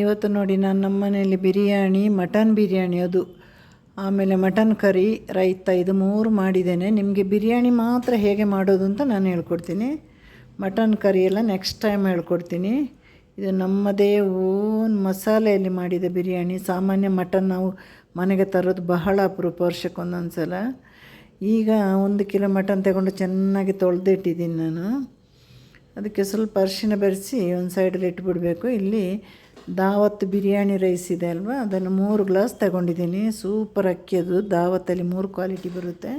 ಇವತ್ತು ನೋಡಿ ನಾನು ನಮ್ಮ ಮನೆಯಲ್ಲಿ ಬಿರಿಯಾನಿ, ಮಟನ್ ಬಿರಿಯಾನಿ ಅದು. ಆಮೇಲೆ ಮಟನ್ ಕರಿ, ರೈತ ಇದು ಮೂರು ಮಾಡಿದ್ದೇನೆ. ನಿಮಗೆ ಬಿರಿಯಾನಿ ಮಾತ್ರ ಹೇಗೆ ಮಾಡೋದು ಅಂತ ನಾನು ಹೇಳ್ಕೊಡ್ತೀನಿ. ಮಟನ್ ಕರಿ ಎಲ್ಲ ನೆಕ್ಸ್ಟ್ ಟೈಮ್ ಹೇಳ್ಕೊಡ್ತೀನಿ. ಇದು ನಮ್ಮದೇ ಓನ್ ಮಸಾಲೆಯಲ್ಲಿ ಮಾಡಿದ ಬಿರಿಯಾನಿ. ಸಾಮಾನ್ಯ ಮಟನ್ ನಾವು ಮನೆಗೆ ತರೋದು ಬಹಳ ಅಪರೂಪ ವರ್ಷಕ್ಕೆ ಒಂದೊಂದು ಸಲ ಈಗ ಒಂದು ಕಿಲೋ ಮಟನ್ ತಗೊಂಡು ಚೆನ್ನಾಗಿ ತೊಳೆದಿಟ್ಟಿದ್ದೀನಿ ನಾನು. ಅದಕ್ಕೆ ಸ್ವಲ್ಪ ಅರ್ಶಿನ ಬೆರೆಸಿ ಒಂದು ಸೈಡಲ್ಲಿ ಇಟ್ಬಿಡಬೇಕು. ಇಲ್ಲಿ ದಾವತ್ ಬಿರಿಯಾನಿ ರೈಸ್ ಇದೆ ಅಲ್ವಾ? ಅದನ್ನು ಮೂರು ಗ್ಲಾಸ್ ತಗೊಂಡಿದ್ದೀನಿ. ಸೂಪರ್ ಅಕ್ಕಿಯದು. ದಾವತ್ತಲ್ಲಿ ಮೂರು ಕ್ವಾಲಿಟಿ ಬರುತ್ತೆ.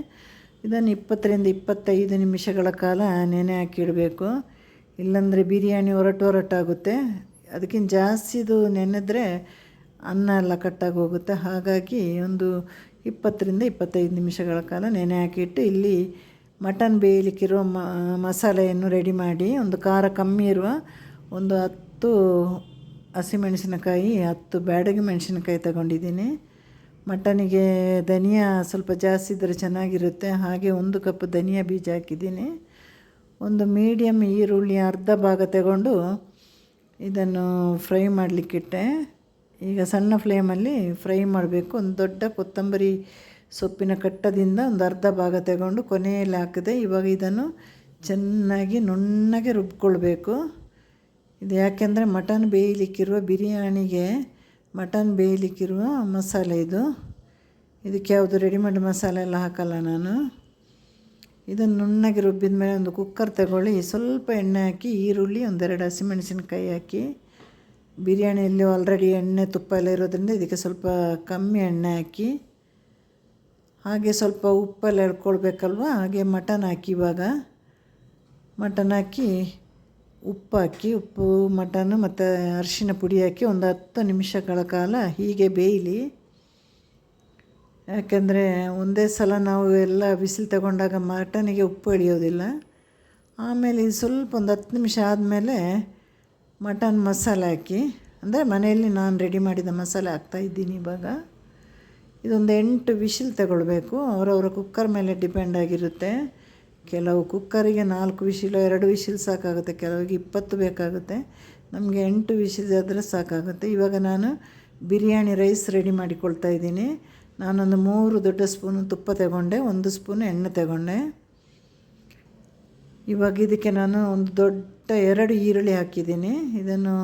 ಇದನ್ನು ಇಪ್ಪತ್ತರಿಂದ ಇಪ್ಪತ್ತೈದು ನಿಮಿಷಗಳ ಕಾಲ ನೆನೆ ಹಾಕಿಡಬೇಕು. ಇಲ್ಲಾಂದರೆ ಬಿರಿಯಾನಿ ಹೊರಟು ಒರಟಾಗುತ್ತೆ ಅದಕ್ಕಿಂತ ಜಾಸ್ತಿ ಇದು ನೆನೆದ್ರೆ ಅನ್ನ ಎಲ್ಲ ಕಟ್ಟಾಗಿ ಹೋಗುತ್ತೆ. ಹಾಗಾಗಿ ಒಂದು ಇಪ್ಪತ್ತರಿಂದ ಇಪ್ಪತ್ತೈದು ನಿಮಿಷಗಳ ಕಾಲ ನೆನೆ ಹಾಕಿಟ್ಟು ಇಲ್ಲಿ ಮಟನ್ ಬೇಯಲಿಕ್ಕಿರೋ ಮಸಾಲೆಯನ್ನು ರೆಡಿ ಮಾಡಿ ಒಂದು ಖಾರ ಕಮ್ಮಿ ಇರುವ ಒಂದು ಹತ್ತು ಹಸಿಮೆಣಸಿನಕಾಯಿ ಹತ್ತು ಬ್ಯಾಡಗಿ ಮೆಣಸಿನಕಾಯಿ ತಗೊಂಡಿದ್ದೀನಿ. ಮಟನಿಗೆ ಧನಿಯಾ ಸ್ವಲ್ಪ ಜಾಸ್ತಿ ಇದ್ದರೆ ಚೆನ್ನಾಗಿರುತ್ತೆ. ಹಾಗೆ ಒಂದು ಕಪ್ ಧನಿಯಾ ಬೀಜ ಹಾಕಿದ್ದೀನಿ. ಒಂದು ಮೀಡಿಯಮ್ ಈರುಳ್ಳಿ ಅರ್ಧ ಭಾಗ ತಗೊಂಡು ಇದನ್ನು ಫ್ರೈ ಮಾಡಲಿಕ್ಕಿಟ್ಟೆ ಈಗ ಸಣ್ಣ ಫ್ಲೇಮಲ್ಲಿ ಫ್ರೈ ಮಾಡಬೇಕು. ಒಂದು ದೊಡ್ಡ ಕೊತ್ತಂಬರಿ ಸೊಪ್ಪಿನ ಕಟ್ಟದಿಂದ ಒಂದು ಅರ್ಧ ಭಾಗ ತಗೊಂಡು ಕೊನೆಯಲ್ಲಿ ಹಾಕಿದೆ. ಇವಾಗ ಇದನ್ನು ಚೆನ್ನಾಗಿ ನುಣ್ಣಗೆ ರುಬ್ಕೊಳ್ಬೇಕು. ಇದು ಯಾಕೆಂದರೆ ಮಟನ್ ಬೇಯಲಿಕ್ಕಿರುವ ಬಿರಿಯಾನಿಗೆ ಮಟನ್ ಬೇಯಲಿಕ್ಕಿರುವ ಮಸಾಲೆ ಇದು. ಇದಕ್ಕೆ ಯಾವುದು ರೆಡಿಮೇಡ್ ಮಸಾಲೆ ಎಲ್ಲ ಹಾಕಲ್ಲ ನಾನು. ಇದನ್ನು ನುಣ್ಣಗೆ ರುಬ್ಬಿದ ಮೇಲೆ ಒಂದು ಕುಕ್ಕರ್ ತಗೊಳ್ಳಿ, ಸ್ವಲ್ಪ ಎಣ್ಣೆ ಹಾಕಿ, ಈರುಳ್ಳಿ, ಒಂದೆರಡು ಹಸಿಮೆಣಸಿನ್ಕಾಯಿ ಹಾಕಿ. ಬಿರಿಯಾನಿಯಲ್ಲಿ ಆಲ್ರೆಡಿ ಎಣ್ಣೆ ತುಪ್ಪ ಎಲ್ಲ ಇರೋದ್ರಿಂದ ಇದಕ್ಕೆ ಸ್ವಲ್ಪ ಕಮ್ಮಿ ಎಣ್ಣೆ ಹಾಕಿ. ಹಾಗೆ ಸ್ವಲ್ಪ ಉಪ್ಪೆಲ್ಲ ಎಳ್ಕೊಳ್ಬೇಕಲ್ವ? ಹಾಗೆ ಮಟನ್ ಹಾಕಿ ಇವಾಗ. ಮಟನ್ ಹಾಕಿ ಉಪ್ಪು ಹಾಕಿ, ಉಪ್ಪು, ಮಟನ್ ಮತ್ತು ಅರಿಶಿನ ಪುಡಿ ಹಾಕಿ ಒಂದು ಹತ್ತು ನಿಮಿಷಗಳ ಕಾಲ ಹೀಗೆ ಬೇಯಲಿ. ಯಾಕೆಂದರೆ ಒಂದೇ ಸಲ ನಾವು ಎಲ್ಲ ಬಿಸಿಲು ತಗೊಂಡಾಗ ಮಟನಿಗೆ ಉಪ್ಪು ಇಳಿಯೋದಿಲ್ಲ ಆಮೇಲೆ ಇದು ಸ್ವಲ್ಪ ಒಂದು ಹತ್ತು ನಿಮಿಷ ಆದಮೇಲೆ ಮಟನ್ ಮಸಾಲೆ ಹಾಕಿ, ಅಂದರೆ ಮನೆಯಲ್ಲಿ ನಾನು ರೆಡಿ ಮಾಡಿದ ಮಸಾಲೆ ಹಾಕ್ತಾಯಿದ್ದೀನಿ ಇವಾಗ. ಇದೊಂದು ಎಂಟು ವಿಶಿಲ್ ತಗೊಳ್ಬೇಕು. ಅವರವರ ಕುಕ್ಕರ್ ಮೇಲೆ ಡಿಪೆಂಡ್ ಆಗಿರುತ್ತೆ. ಕೆಲವು ಕುಕ್ಕರಿಗೆ ನಾಲ್ಕು ವಿಶಿಲು, ಎರಡು ವಿಶಿಲ್ ಸಾಕಾಗುತ್ತೆ ಕೆಲವಿಗೆ ಇಪ್ಪತ್ತು ಬೇಕಾಗುತ್ತೆ. ನಮಗೆ ಎಂಟು ವಿಶಿಲ್ ಆದರೆ ಸಾಕಾಗುತ್ತೆ. ಇವಾಗ ನಾನು ಬಿರಿಯಾನಿ ರೈಸ್ ರೆಡಿ ಮಾಡಿಕೊಳ್ತಾ ಇದ್ದೀನಿ. ನಾನೊಂದು ಮೂರು ದೊಡ್ಡ ಸ್ಪೂನು ತುಪ್ಪ ತಗೊಂಡೆ, ಒಂದು ಸ್ಪೂನು ಎಣ್ಣೆ ತಗೊಂಡೆ. ಇವಾಗ ಇದಕ್ಕೆ ನಾನು ಒಂದು ದೊಡ್ಡ ಎರಡು ಈರುಳ್ಳಿ ಹಾಕಿದ್ದೀನಿ. ಇದನ್ನು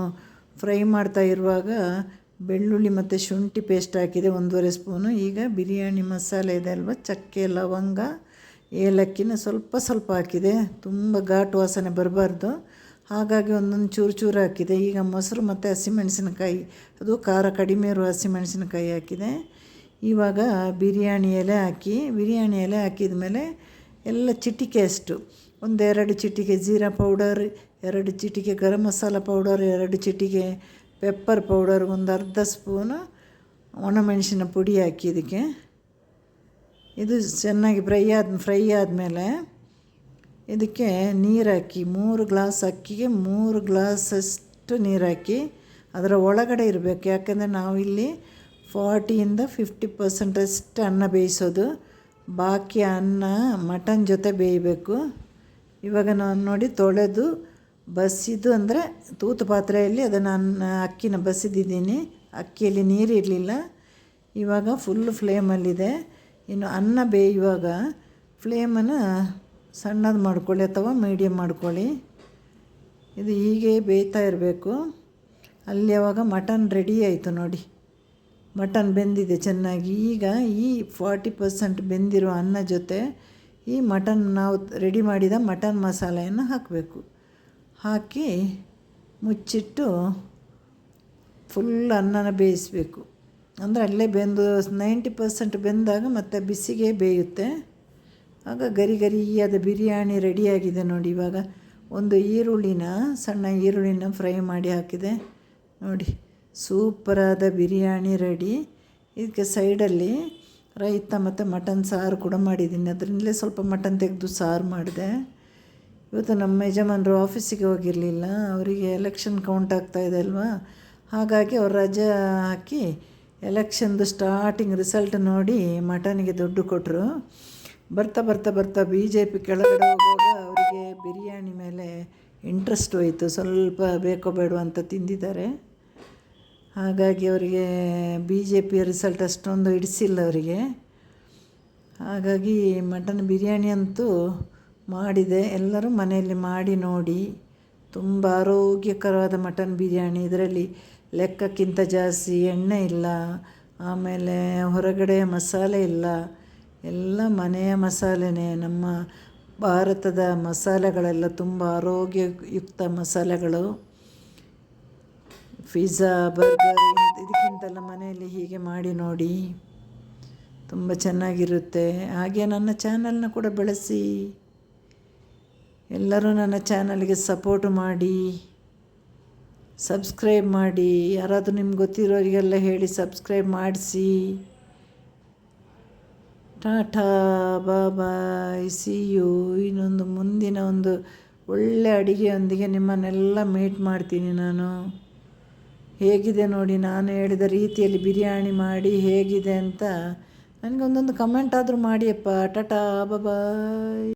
ಫ್ರೈ ಮಾಡ್ತಾ ಇರುವಾಗ ಬೆಳ್ಳುಳ್ಳಿ ಮತ್ತು ಶುಂಠಿ ಪೇಸ್ಟ್ ಹಾಕಿದೆ, ಒಂದೂವರೆ ಸ್ಪೂನು. ಈಗ ಬಿರಿಯಾನಿ ಮಸಾಲೆ ಇದೆ ಅಲ್ವ, ಚಕ್ಕೆ, ಲವಂಗ ಏಲಕ್ಕಿನ ಸ್ವಲ್ಪ ಸ್ವಲ್ಪ ಹಾಕಿದೆ. ತುಂಬ ಘಾಟು ವಾಸನೆ ಬರಬಾರ್ದು. ಹಾಗಾಗಿ ಒಂದೊಂದು ಚೂರು ಚೂರು ಹಾಕಿದೆ. ಈಗ ಮೊಸರು ಮತ್ತು ಹಸಿಮೆಣಸಿನಕಾಯಿ, ಅದು ಖಾರ ಕಡಿಮೆ ಇರುವ ಹಸಿಮೆಣಸಿನಕಾಯಿ ಹಾಕಿದೆ. ಇವಾಗ ಬಿರಿಯಾನಿ ಎಲೆ ಹಾಕಿ, ಬಿರಿಯಾನಿ ಎಲೆ ಹಾಕಿದ ಮೇಲೆ ಎಲ್ಲ ಚಿಟಿಕೆ ಅಷ್ಟು. ಒಂದೆರಡು ಚಿಟಿಕೆ ಜೀರಾ ಪೌಡರ್, ಎರಡು ಚಿಟಿಕೆ ಗರಂ ಮಸಾಲ ಪೌಡರ್, ಎರಡು ಚಿಟಿಕೆ ಪೆಪ್ಪರ್ ಪೌಡರ್, ಒಂದು ಅರ್ಧ ಸ್ಪೂನು ಒಣಮೆಣಸಿನ ಪುಡಿ ಹಾಕಿ ಇದಕ್ಕೆ. ಇದು ಚೆನ್ನಾಗಿ ಫ್ರೈ ಆದ, ಫ್ರೈ ಆದಮೇಲೆ ಇದಕ್ಕೆ ನೀರು ಹಾಕಿ ಮೂರು ಗ್ಲಾಸ್ ಅಕ್ಕಿಗೆ ಮೂರು ಗ್ಲಾಸಷ್ಟು ನೀರು ಹಾಕಿ ಅದರ ಒಳಗಡೆ ಇರಬೇಕು. ಯಾಕೆಂದರೆ ನಾವಿಲ್ಲಿ ಫಾರ್ಟಿಯಿಂದ ಫಿಫ್ಟಿ ಪರ್ಸೆಂಟಷ್ಟು ಅನ್ನ ಬೇಯಿಸೋದು. ಬಾಕಿ ಅನ್ನ ಮಟನ್ ಜೊತೆ ಬೇಯಬೇಕು. ಇವಾಗ ನಾನು ನೋಡಿ ತೊಳೆದು ಬಸಿದು ಅಂದರೆ ತೂತು ಪಾತ್ರೆಯಲ್ಲಿ ಅದನ್ನು ಅನ್ನ, ಅಕ್ಕಿನ ಬಸಿದಿದ್ದೀನಿ. ಅಕ್ಕಿಯಲ್ಲಿ ನೀರು ಇರಲಿಲ್ಲ ಇವಾಗ ಫುಲ್ ಫ್ಲೇಮಲ್ಲಿದೆ ಇನ್ನು ಅನ್ನ ಬೇಯುವಾಗ ಫ್ಲೇಮನ್ನು ಸಣ್ಣದು ಮಾಡ್ಕೊಳ್ಳಿ ಅಥವಾ ಮೀಡಿಯಮ್ ಮಾಡ್ಕೊಳ್ಳಿ. ಇದು ಹೀಗೆ ಬೇಯ್ತಾ ಇರಬೇಕು. ಅಲ್ಲಿ ಯಾವಾಗ ಮಟನ್ ರೆಡಿ ಆಯಿತು ನೋಡಿ. ಮಟನ್ ಬೆಂದಿದೆ ಚೆನ್ನಾಗಿ. ಈಗ ಈ ಫಾರ್ಟಿ ಪರ್ಸೆಂಟ್ ಬೆಂದಿರೋ ಅನ್ನ ಜೊತೆ ಈ ಮಟನ್ ನಾವು ರೆಡಿ ಮಾಡಿದ ಮಟನ್ ಮಸಾಲೆಯನ್ನು ಹಾಕಬೇಕು. ಹಾಕಿ ಮುಚ್ಚಿಟ್ಟು ಫುಲ್ ಅನ್ನನ ಬೇಯಿಸಬೇಕು. ಅಂದರೆ ಅಲ್ಲೇ ಬೆಂದು ನೈಂಟಿ ಪರ್ಸೆಂಟ್ ಬೆಂದಾಗ ಮತ್ತು ಬಿಸಿಗೆ ಬೇಯುತ್ತೆ. ಆಗ ಗರಿ ಗರಿಯಾದ ಬಿರಿಯಾನಿ ರೆಡಿಯಾಗಿದೆ ನೋಡಿ, ಇವಾಗ ಒಂದು ಈರುಳ್ಳಿನ, ಸಣ್ಣ ಈರುಳ್ಳಿನ ಫ್ರೈ ಮಾಡಿ ಹಾಕಿದೆ. ನೋಡಿ, ಸೂಪರಾದ ಬಿರಿಯಾನಿ ರೆಡಿ. ಇದಕ್ಕೆ ಸೈಡಲ್ಲಿ ರೈತ ಮತ್ತು ಮಟನ್ ಸಾರು ಕೂಡ ಮಾಡಿದ್ದೀನಿ. ಅದರಿಂದಲೇ ಸ್ವಲ್ಪ ಮಟನ್ ತೆಗೆದು ಸಾರು ಮಾಡಿದೆ. ಇವತ್ತು ನಮ್ಮ ಯಜಮಾನರು ಆಫೀಸಿಗೆ ಹೋಗಿರಲಿಲ್ಲ. ಅವರಿಗೆ ಎಲೆಕ್ಷನ್ ಕೌಂಟ್ ಆಗ್ತಾಯಿದೆ ಅಲ್ವಾ? ಹಾಗಾಗಿ ಅವ್ರು ರಜಾ ಹಾಕಿ ಎಲೆಕ್ಷನ್ದು ಸ್ಟಾರ್ಟಿಂಗ್ ರಿಸಲ್ಟ್ ನೋಡಿ ಮಟನಿಗೆ ದುಡ್ಡು ಕೊಟ್ಟರು ಬರ್ತಾ ಬರ್ತಾ ಬರ್ತಾ ಬಿ ಜೆ ಪಿ ಕೆಳಗಡೆ ಹೋಗುವಾಗ ಅವರಿಗೆ ಬಿರಿಯಾನಿ ಮೇಲೆ ಇಂಟ್ರೆಸ್ಟ್ ಹೋಯಿತು. ಸ್ವಲ್ಪ ಬೇಕೋ ಬೇಡೋ ಅಂತ ತಿಂದಿದ್ದಾರೆ. ಹಾಗಾಗಿ ಅವರಿಗೆ ಬಿ ಜೆ ಪಿಯ ರಿಸಲ್ಟ್ ಅಷ್ಟೊಂದು ಹಿಡಿಸಿಲ್ಲ ಅವರಿಗೆ. ಹಾಗಾಗಿ ಮಟನ್ ಬಿರಿಯಾನಿ ಅಂತೂ ಮಾಡಿದೆ. ಎಲ್ಲರೂ ಮನೆಯಲ್ಲಿ ಮಾಡಿ ನೋಡಿ. ತುಂಬ ಆರೋಗ್ಯಕರವಾದ ಮಟನ್ ಬಿರಿಯಾನಿ. ಇದರಲ್ಲಿ ಲೆಕ್ಕಕ್ಕಿಂತ ಜಾಸ್ತಿ ಎಣ್ಣೆ ಇಲ್ಲ, ಆಮೇಲೆ ಹೊರಗಡೆ ಮಸಾಲೆ ಇಲ್ಲ. ಎಲ್ಲ ಮನೆಯ ಮಸಾಲೆನೇ. ನಮ್ಮ ಭಾರತದ ಮಸಾಲೆಗಳೆಲ್ಲ ತುಂಬ ಆರೋಗ್ಯಯುಕ್ತ ಮಸಾಲೆಗಳು. ಪಿಜ್ಜಾ, ಬರ್ಗರ್ ಇದಕ್ಕಿಂತೆಲ್ಲ ಮನೆಯಲ್ಲಿ ಹೀಗೆ ಮಾಡಿ ನೋಡಿ. ತುಂಬ ಚೆನ್ನಾಗಿರುತ್ತೆ. ಹಾಗೆ ನನ್ನ ಚಾನಲ್ನ ಕೂಡ ಬೆಳೆಸಿ. ಎಲ್ಲರೂ ನನ್ನ ಚಾನಲ್ಗೆ ಸಪೋರ್ಟ್ ಮಾಡಿ. ಸಬ್ಸ್ಕ್ರೈಬ್ ಮಾಡಿ. ಯಾರಾದರೂ ನಿಮ್ಗೆ ಗೊತ್ತಿರೋರಿಗೆಲ್ಲ ಹೇಳಿ ಸಬ್ಸ್ಕ್ರೈಬ್ ಮಾಡಿಸಿ. ಟಾಟಾ ಬಾಯ್ ಸಿ ಯು ಇನ್ನೊಂದು ಮುಂದಿನ ಒಂದು ಒಳ್ಳೆ ಅಡುಗೆಯೊಂದಿಗೆ ನಿಮ್ಮನ್ನೆಲ್ಲ ಮೀಟ್ ಮಾಡ್ತೀನಿ ನಾನು. ಹೇಗಿದೆ ನೋಡಿ ನಾನು ಹೇಳಿದ ರೀತಿಯಲ್ಲಿ ಬಿರಿಯಾನಿ ಮಾಡಿ ಹೇಗಿದೆ ಅಂತ ನನಗೆ ಒಂದೊಂದು ಕಮೆಂಟ್ ಆದರೂ ಮಾಡಿಯಪ್ಪ. ಟಾಟಾ ಬಾಯ್